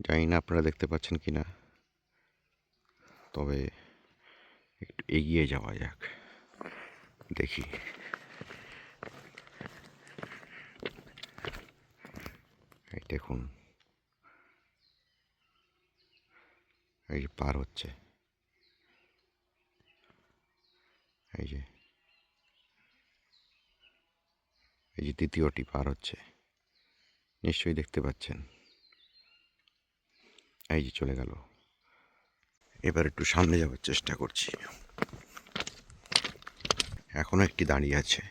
জানি না আপনারা দেখতে পাচ্ছেন কি না। তবে একটু এগিয়ে যাওয়া যাক। দেখি। এই দেখুন। এই যে পার হচ্ছে। এই যে। এই যে তৃতীয়টি পার হচ্ছে। নিশ্চয়ই দেখতে পাচ্ছেন। এই যে চলে গেল। এবার একটু সামনে যাওয়ার চেষ্টা করছি। এখনও একটি দাঁড়িয়ে আছে।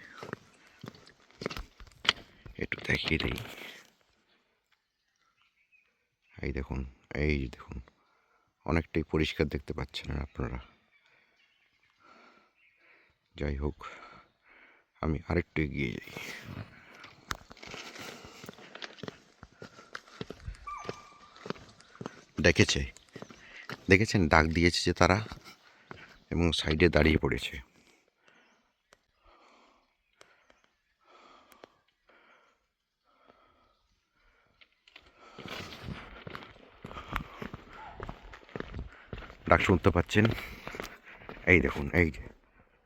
একটু দেখিয়ে দিই। এই দেখুন এই দেখুন, অনেকটাই পরিষ্কার দেখতে পাচ্ছেন আপনারা। যাই হোক, আমি আরেকটু এগিয়ে যাই। ডেকেছে দেখেছেন? ডাক দিয়েছে যে তারা এবং সাইডে দাঁড়িয়ে পড়েছে। ডাক শুনতে পাচ্ছেন? এই দেখুন, এই যে,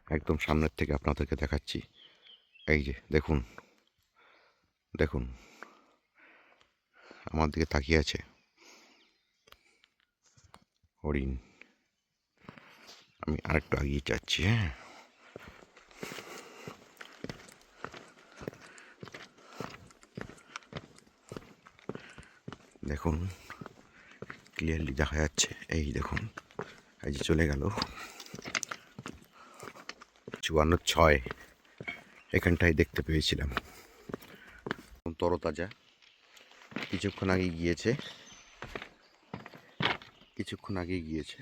একদম সামনের থেকে আপনাদেরকে দেখাচ্ছি। এই যে, দেখুন দেখুন। আমার দিকে তাকিয়ে আছে। হরিণ। আমি আরেকটু আগিয়ে যাচ্ছি হ্যাঁ? দেখুন ক্লিয়ারলি দেখা যাচ্ছে। এই দেখুন, এই যে চলে গেল। চুয়ান্ন ছয়, এখানটায় দেখতে পেয়েছিলাম। তরতাজা। কিছুক্ষণ আগে গিয়েছে। কিছুক্ষণ আগে গিয়েছে।